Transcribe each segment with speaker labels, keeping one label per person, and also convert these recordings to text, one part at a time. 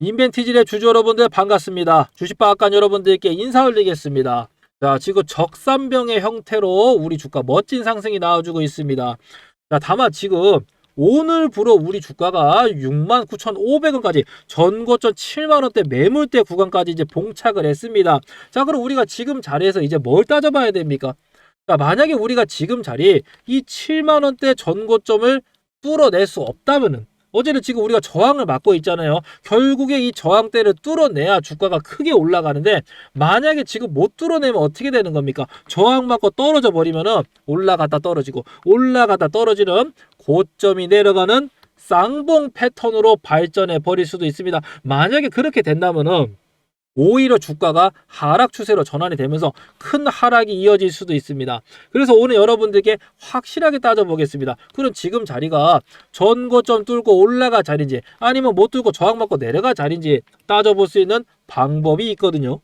Speaker 1: 인벤티지의 주주 여러분들 반갑습니다. 주식방앗간 여러분들께 인사 올리겠습니다. 자, 지금 적산병의 형태로 우리 주가 멋진 상승이 나와주고 있습니다. 자, 다만 지금 오늘부로 우리 주가가 69,500원까지 전고점 7만원대 매물대 구간까지 이제 봉착을 했습니다. 자, 그럼 우리가 지금 자리에서 이제 뭘 따져봐야 됩니까? 자, 만약에 우리가 지금 자리 이 7만원대 전고점을 뚫어낼 수 없다면은 어제는 지금 우리가 저항을 맞고 있잖아요. 결국에 이 저항대를 뚫어내야 주가가 크게 올라가는데 만약에 지금 못 뚫어내면 어떻게 되는 겁니까? 저항 맞고 떨어져 버리면은 올라갔다 떨어지고 올라갔다 떨어지는 고점이 내려가는 쌍봉 패턴으로 발전해 버릴 수도 있습니다. 만약에 그렇게 된다면은 오히려 주가가 하락 추세로 전환이 되면서 큰 하락이 이어질 수도 있습니다. 그래서 오늘 여러분들께 확실하게 따져보겠습니다. 그럼 지금 자리가 전고점 뚫고 올라가 자리인지 아니면 못 뚫고 저항 맞고 내려가 자리인지 따져볼 수 있는 방법이 있거든요.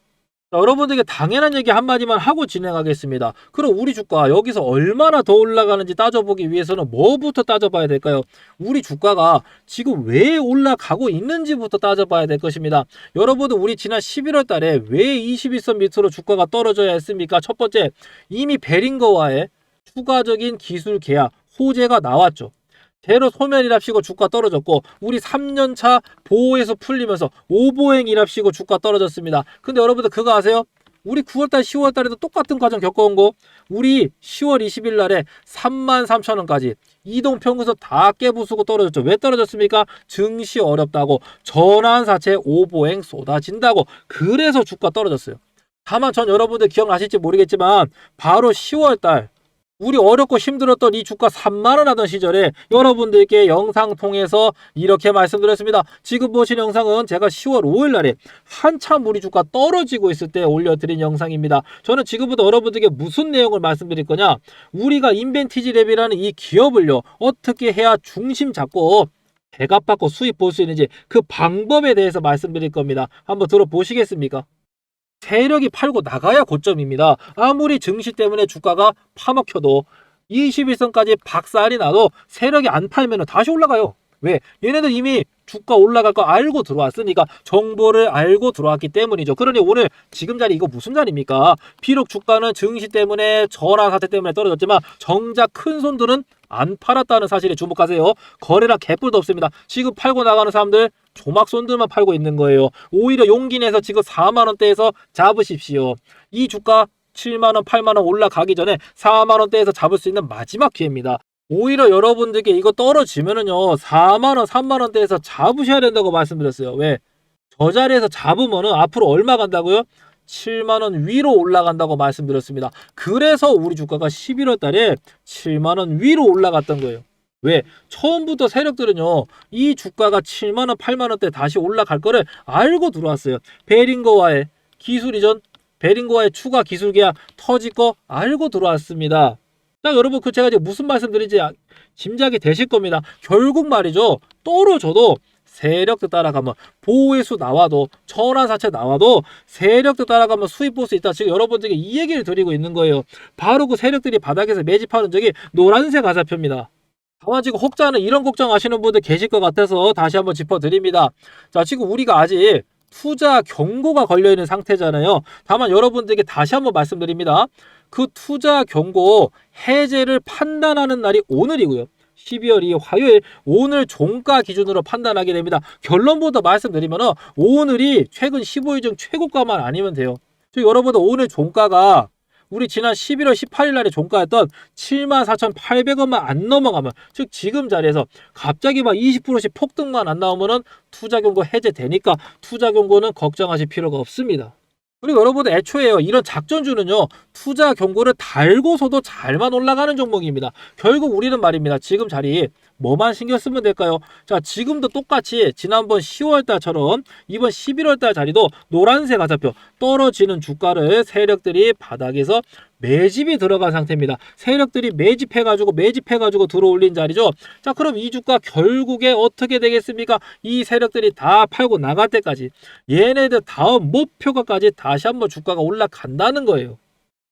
Speaker 1: 자, 여러분들에게 당연한 얘기 한마디만 하고 진행하겠습니다. 그럼 우리 주가 여기서 얼마나 더 올라가는지 따져보기 위해서는 뭐부터 따져봐야 될까요? 우리 주가가 지금 왜 올라가고 있는지부터 따져봐야 될 것입니다. 여러분들 우리 지난 11월 달에 왜 21선 밑으로 주가가 떨어져야 했습니까? 첫 번째, 이미 베링거와의 추가적인 기술 계약, 호재가 나왔죠. 제로 소멸이랍시고 주가 떨어졌고 우리 3년차 보호에서 풀리면서 오보행이랍시고 주가 떨어졌습니다. 근데 여러분들 그거 아세요? 우리 9월달, 10월달에도 똑같은 과정 겪어온 거 우리 10월 20일 날에 3만 3천 원까지 이동평균선 다 깨부수고 떨어졌죠. 왜 떨어졌습니까? 증시 어렵다고 전환사채 오보행 쏟아진다고 그래서 주가 떨어졌어요. 다만 전 여러분들 기억나실지 모르겠지만 바로 10월달 우리 어렵고 힘들었던 이 주가 3만원 하던 시절에 여러분들께 영상 통해서 이렇게 말씀드렸습니다. 지금 보신 영상은 제가 10월 5일 날에 한참 우리 주가 떨어지고 있을 때 올려드린 영상입니다. 저는 지금부터 여러분들께 무슨 내용을 말씀드릴 거냐? 우리가 인벤티지 랩이라는 이 기업을요, 어떻게 해야 중심 잡고 대값받고 수익 볼수 있는지 그 방법에 대해서 말씀드릴 겁니다. 한번 들어보시겠습니까? 세력이 팔고 나가야 고점입니다. 아무리 증시 때문에 주가가 파먹혀도 21선까지 박살이 나도 세력이 안 팔면 다시 올라가요. 왜? 얘네들 이미 주가 올라갈 거 알고 들어왔으니까 정보를 알고 들어왔기 때문이죠. 그러니 오늘 지금 자리 이거 무슨 자리입니까? 비록 주가는 증시 때문에 전화 사태 때문에 떨어졌지만 정작 큰 손들은 안 팔았다는 사실에 주목하세요. 거래량 개뿔도 없습니다. 지금 팔고 나가는 사람들 조막손들만 팔고 있는 거예요. 오히려 용기 내서 지금 4만 원대에서 잡으십시오. 이 주가 7만 원, 8만 원 올라가기 전에 4만 원대에서 잡을 수 있는 마지막 기회입니다. 오히려 여러분들께 이거 떨어지면은요 4만 원, 3만 원대에서 잡으셔야 된다고 말씀드렸어요. 왜? 저 자리에서 잡으면은 앞으로 얼마 간다고요? 7만 원 위로 올라간다고 말씀드렸습니다. 그래서 우리 주가가 11월 달에 7만 원 위로 올라갔던 거예요. 왜? 처음부터 세력들은요, 이 주가가 7만원, 8만원대 다시 올라갈 거를 알고 들어왔어요. 베링거와의 기술 이전, 베링거와의 추가 기술 계약 터질 거 알고 들어왔습니다. 자, 여러분, 그 제가 지금 무슨 말씀 드리지 짐작이 되실 겁니다. 결국 말이죠. 떨어져도 세력들 따라가면 보호의 수 나와도 천안사채 나와도 세력들 따라가면 수입 볼 수 있다. 지금 여러분들에게 이 얘기를 드리고 있는 거예요. 바로 그 세력들이 바닥에서 매집하는 적이 노란색 가사표입니다. 다만 지금 혹자는 이런 걱정하시는 분들 계실 것 같아서 다시 한번 짚어드립니다. 자, 지금 우리가 아직 투자 경고가 걸려있는 상태잖아요. 다만 여러분들에게 다시 한번 말씀드립니다. 그 투자 경고 해제를 판단하는 날이 오늘이고요. 12월 2일 화요일 오늘 종가 기준으로 판단하게 됩니다. 결론부터 말씀드리면 오늘이 최근 15일 중 최고가만 아니면 돼요. 즉 여러분들 오늘 종가가 우리 지난 11월 18일 날에 종가였던 74,800원만 안 넘어가면 즉 지금 자리에서 갑자기 막 20%씩 폭등만 안 나오면은 투자 경고 해제되니까 투자 경고는 걱정하실 필요가 없습니다. 그리고 여러분들 애초에요 이런 작전주는요 투자 경고를 달고서도 잘만 올라가는 종목입니다. 결국 우리는 말입니다. 지금 자리 뭐만 신경 쓰면 될까요? 자 지금도 똑같이 지난번 10월달처럼 이번 11월달 자리도 노란색 화살표 떨어지는 주가를 세력들이 바닥에서 매집이 들어간 상태입니다. 세력들이 매집해가지고 매집해가지고 들어올린 자리죠. 자 그럼 이 주가 결국에 어떻게 되겠습니까? 이 세력들이 다 팔고 나갈 때까지 얘네들 다음 목표가까지 다시 한번 주가가 올라간다는 거예요.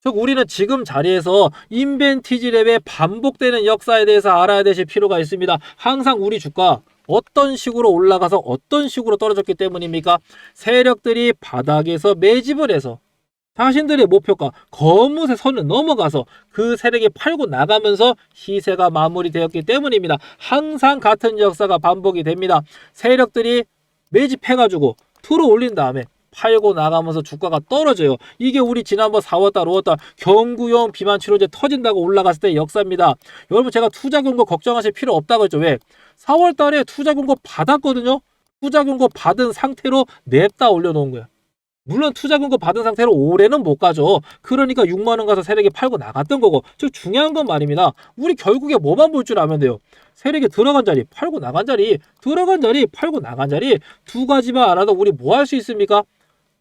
Speaker 1: 즉 우리는 지금 자리에서 인벤티지 랩의 반복되는 역사에 대해서 알아야 되실 필요가 있습니다. 항상 우리 주가 어떤 식으로 올라가서 어떤 식으로 떨어졌기 때문입니까? 세력들이 바닥에서 매집을 해서 자신들의 목표가 거뭇의 선을 넘어가서 그 세력이 팔고 나가면서 시세가 마무리되었기 때문입니다. 항상 같은 역사가 반복이 됩니다. 세력들이 매집해가지고 틀어 올린 다음에 팔고 나가면서 주가가 떨어져요. 이게 우리 지난번 4월달, 5월달 경구용 비만 치료제 터진다고 올라갔을 때 역사입니다. 여러분 제가 투자 경고 걱정하실 필요 없다고 했죠. 왜? 4월달에 투자 경고 받았거든요. 투자 경고 받은 상태로 냅다 올려놓은 거야. 물론 투자 금고 받은 상태로 올해는 못 가죠. 그러니까 6만 원 가서 세력이 팔고 나갔던 거고. 즉 중요한 건 말입니다. 우리 결국에 뭐만 볼줄 아면 돼요. 세력이 들어간 자리, 팔고 나간 자리, 들어간 자리, 팔고 나간 자리 두 가지만 알아도 우리 뭐 할 수 있습니까?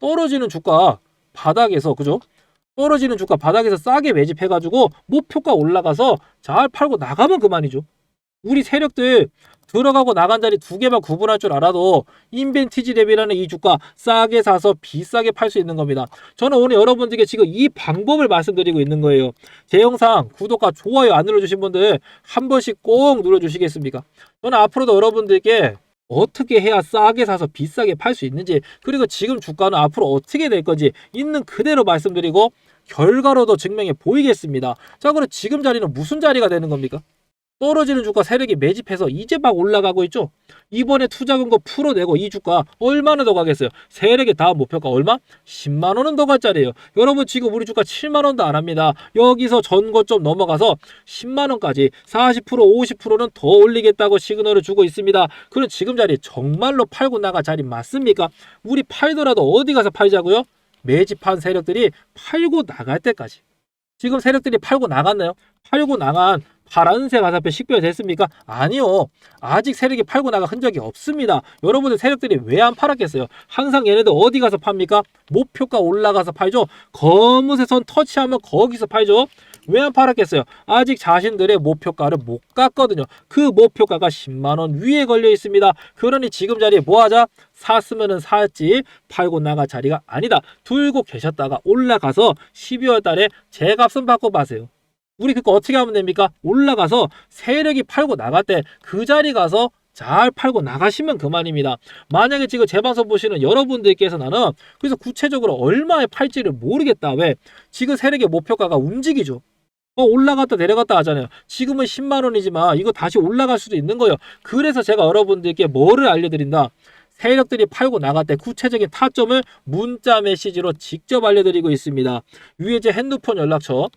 Speaker 1: 떨어지는 주가 바닥에서 그죠? 떨어지는 주가 바닥에서 싸게 매집해가지고 목표가 올라가서 잘 팔고 나가면 그만이죠. 우리 세력들 들어가고 나간 자리 두 개만 구분할 줄 알아도 인벤티지 랩이라는 이 주가 싸게 사서 비싸게 팔 수 있는 겁니다. 저는 오늘 여러분들께 지금 이 방법을 말씀드리고 있는 거예요. 제 영상 구독과 좋아요 안 눌러주신 분들 한 번씩 꼭 눌러주시겠습니까? 저는 앞으로도 여러분들께 어떻게 해야 싸게 사서 비싸게 팔 수 있는지 그리고 지금 주가는 앞으로 어떻게 될 건지 있는 그대로 말씀드리고 결과로도 증명해 보이겠습니다. 자 그럼 지금 자리는 무슨 자리가 되는 겁니까? 떨어지는 주가 세력이 매집해서 이제 막 올라가고 있죠. 이번에 투자금 거 풀어내고 이 주가 얼마나 더 가겠어요? 세력의 다음 목표가 얼마? 10만 원은 더 갈 자리예요. 여러분 지금 우리 주가 7만 원도 안 합니다. 여기서 전고점 넘어가서 10만 원까지 40% 50%는 더 올리겠다고 시그널을 주고 있습니다. 그럼 지금 자리 정말로 팔고 나갈 자리 맞습니까? 우리 팔더라도 어디 가서 팔자고요? 매집한 세력들이 팔고 나갈 때까지. 지금 세력들이 팔고 나갔나요? 팔고 나간 파란색 화살표 식별됐습니까? 아니요. 아직 세력이 팔고 나간 흔적이 없습니다. 여러분들 세력들이 왜 안 팔았겠어요? 항상 얘네들 어디 가서 팝니까? 목표가 올라가서 팔죠. 거뭇의 선 터치하면 거기서 팔죠. 왜 안 팔았겠어요? 아직 자신들의 목표가를 못 갔거든요. 그 목표가가 10만 원 위에 걸려 있습니다. 그러니 지금 자리에 뭐 하자? 샀으면은 샀지 팔고 나갈 자리가 아니다. 들고 계셨다가 올라가서 12월 달에 제 값은 받고 마세요. 우리 그거 어떻게 하면 됩니까? 올라가서 세력이 팔고 나갈 때 그 자리 가서 잘 팔고 나가시면 그만입니다. 만약에 지금 제 방송 보시는 여러분들께서 나는 그래서 구체적으로 얼마에 팔지를 모르겠다. 왜? 지금 세력의 목표가가 움직이죠. 어, 올라갔다 내려갔다 하잖아요. 지금은 10만 원이지만 이거 다시 올라갈 수도 있는 거예요. 그래서 제가 여러분들께 뭐를 알려드린다. 세력들이 팔고 나갈 때 구체적인 타점을 문자 메시지로 직접 알려드리고 있습니다. 위에 제 핸드폰 연락처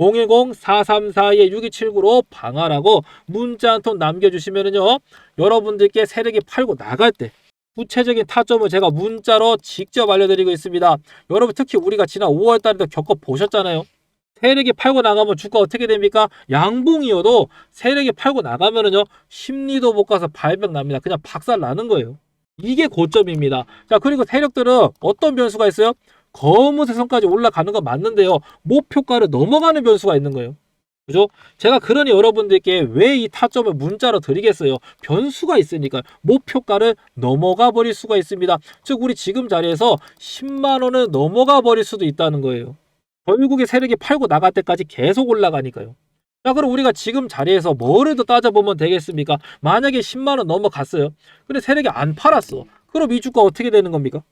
Speaker 1: 010-434-6279로 방하라고 문자 한 통 남겨주시면은요, 여러분들께 세력이 팔고 나갈 때 구체적인 타점을 제가 문자로 직접 알려드리고 있습니다. 여러분 특히 우리가 지난 5월 달에도 겪어 보셨잖아요. 세력이 팔고 나가면 주가 어떻게 됩니까? 양봉이어도 세력이 팔고 나가면은요, 심리도 못 가서 발병 납니다. 그냥 박살 나는 거예요. 이게 고점입니다. 자, 그리고 세력들은 어떤 변수가 있어요? 거뭇의 선까지 올라가는 건 맞는데요. 목표가를 넘어가는 변수가 있는 거예요. 그죠? 제가 그러니 여러분들께 왜 이 타점을 문자로 드리겠어요? 변수가 있으니까 목표가를 넘어가 버릴 수가 있습니다. 즉 우리 지금 자리에서 10만 원을 넘어가 버릴 수도 있다는 거예요. 결국에 세력이 팔고 나갈 때까지 계속 올라가니까요. 자, 그럼 우리가 지금 자리에서 뭐를 더 따져보면 되겠습니까? 만약에 10만 원 넘어갔어요. 근데 세력이 안 팔았어. 그럼 이 주가 어떻게 되는 겁니까?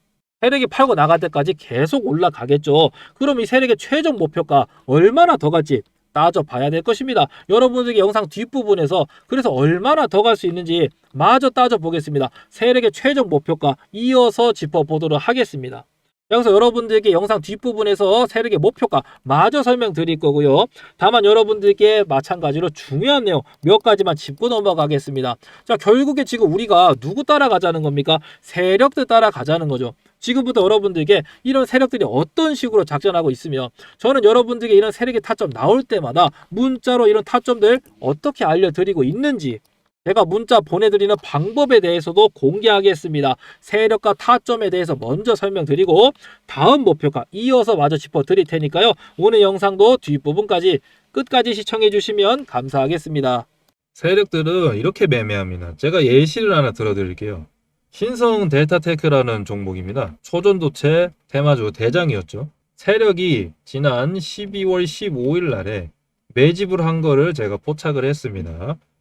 Speaker 1: 세력이 팔고 나갈 때까지 계속 올라가겠죠. 그럼 이 세력의 최종 목표가 얼마나 더 갈지 따져봐야 될 것입니다. 여러분들에게 영상 뒷부분에서 그래서 얼마나 더 갈 수 있는지 마저 따져보겠습니다. 세력의 최종 목표가 이어서 짚어보도록 하겠습니다. 여기서 여러분들께 영상 뒷부분에서 세력의 목표가 마저 설명드릴 거고요. 다만 여러분들께 마찬가지로 중요한 내용 몇 가지만 짚고 넘어가겠습니다. 자, 결국에 지금 우리가 누구 따라가자는 겁니까? 세력들 따라가자는 거죠. 지금부터 여러분들께 이런 세력들이 어떤 식으로 작전하고 있으며 저는 여러분들에게 이런 세력의 타점 나올 때마다 문자로 이런 타점들 어떻게 알려드리고 있는지 제가 문자 보내드리는 방법에 대해서도 공개하겠습니다. 세력과 타점에 대해서 먼저 설명드리고 다음 목표가 이어서 마저 짚어드릴 테니까요. 오늘 영상도 뒷부분까지 끝까지 시청해 주시면 감사하겠습니다.
Speaker 2: 세력들은 이렇게 매매합니다. 제가 예시를 하나 들어드릴게요. 신성 델타테크라는 종목입니다. 초전도체 테마주 대장이었죠. 세력이 지난 12월 15일 날에 매집을 한 거를 제가 포착을 했습니다.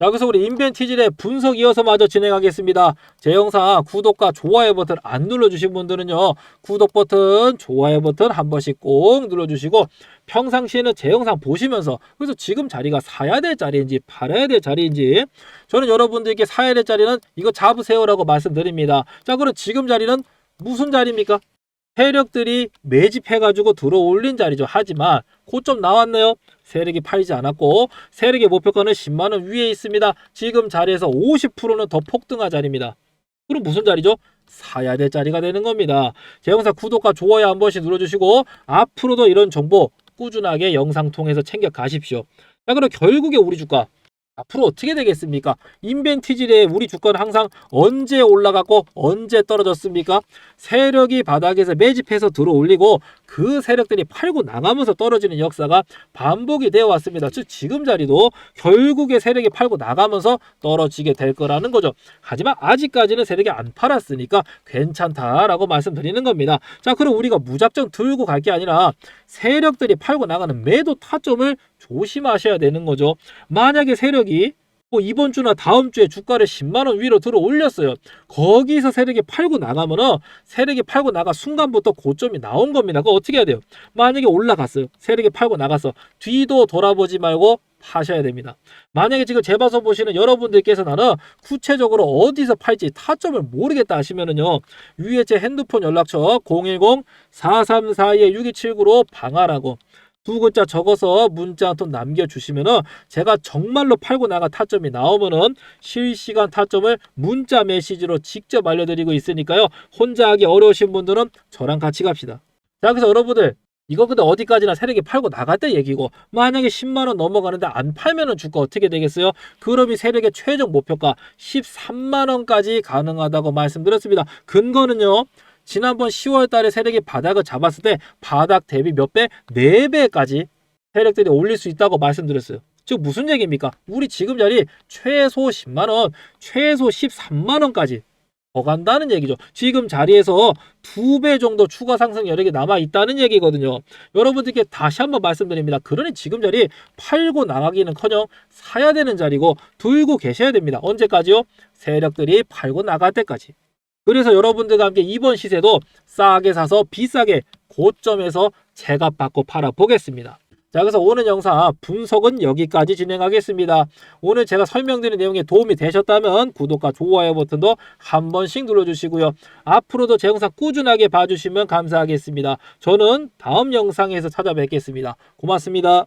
Speaker 1: 자, 그래서 우리 인벤티질의 분석 이어서 마저 진행하겠습니다. 제 영상 구독과 좋아요 버튼 안 눌러주신 분들은요, 구독 버튼, 좋아요 버튼 한 번씩 꼭 눌러주시고, 평상시에는 제 영상 보시면서, 그래서 지금 자리가 사야 될 자리인지 팔아야 될 자리인지, 저는 여러분들께 사야 될 자리는 이거 잡으세요라고 말씀드립니다. 자, 그럼 지금 자리는 무슨 자리입니까? 세력들이 매집해가지고 들어올린 자리죠. 하지만 고점 나왔네요. 세력이 팔지 않았고 세력의 목표가는 10만 원 위에 있습니다. 지금 자리에서 50%는 더 폭등한 자리입니다. 그럼 무슨 자리죠? 사야 될 자리가 되는 겁니다. 제 영상 구독과 좋아요 한 번씩 눌러주시고 앞으로도 이런 정보 꾸준하게 영상 통해서 챙겨 가십시오. 자 그럼 결국에 우리 주가 앞으로 어떻게 되겠습니까? 인벤티질의 우리 주가는 항상 언제 올라갔고 언제 떨어졌습니까? 세력이 바닥에서 매집해서 들어올리고 그 세력들이 팔고 나가면서 떨어지는 역사가 반복이 되어 왔습니다. 즉 지금 자리도 결국에 세력이 팔고 나가면서 떨어지게 될 거라는 거죠. 하지만 아직까지는 세력이 안 팔았으니까 괜찮다라고 말씀드리는 겁니다. 자, 그럼 우리가 무작정 들고 갈 게 아니라 세력들이 팔고 나가는 매도 타점을 조심하셔야 되는 거죠. 만약에 세력이 뭐 이번 주나 다음 주에 주가를 10만 원 위로 들어 올렸어요. 거기서 세력이 팔고 나가면은 세력이 팔고 나가 순간부터 고점이 나온 겁니다. 그거 어떻게 해야 돼요? 만약에 올라갔어요. 세력이 팔고 나가서 뒤도 돌아보지 말고 파셔야 됩니다. 만약에 지금 제 방송 보시는 여러분들께서 나는 구체적으로 어디서 팔지 타점을 모르겠다 하시면은요. 위에 제 핸드폰 연락처 010-4342-6279로 방하라고 두 글자 적어서 문자 한 통 남겨주시면은 제가 정말로 팔고 나가 타점이 나오면은 실시간 타점을 문자 메시지로 직접 알려드리고 있으니까요. 혼자 하기 어려우신 분들은 저랑 같이 갑시다. 자, 그래서 여러분들 이거 근데 어디까지나 세력이 팔고 때 얘기고 만약에 10만 원 넘어가는데 안 팔면은 주가 어떻게 되겠어요? 그럼 이 세력의 최종 목표가 13만 원까지 가능하다고 말씀드렸습니다. 근거는요. 지난번 10월 달에 세력이 바닥을 잡았을 때 바닥 대비 몇 배? 4배까지 세력들이 올릴 수 있다고 말씀드렸어요. 즉 무슨 얘기입니까? 우리 지금 자리 최소 10만 원, 최소 13만 원까지 더 간다는 얘기죠. 지금 자리에서 두 배 정도 추가 상승 여력이 남아 있다는 얘기거든요. 여러분들께 다시 한번 말씀드립니다. 그러니 지금 자리 팔고 나가기는커녕 사야 되는 자리고 들고 계셔야 됩니다. 언제까지요? 세력들이 팔고 나갈 때까지. 그래서 여러분들과 함께 이번 시세도 싸게 사서 비싸게 고점에서 제값 받고 팔아 보겠습니다. 자, 그래서 오늘 영상 분석은 여기까지 진행하겠습니다. 오늘 제가 설명드린 내용에 도움이 되셨다면 구독과 좋아요 버튼도 한 번씩 눌러주시고요. 앞으로도 제 영상 꾸준하게 봐주시면 감사하겠습니다. 저는 다음 영상에서 찾아뵙겠습니다. 고맙습니다.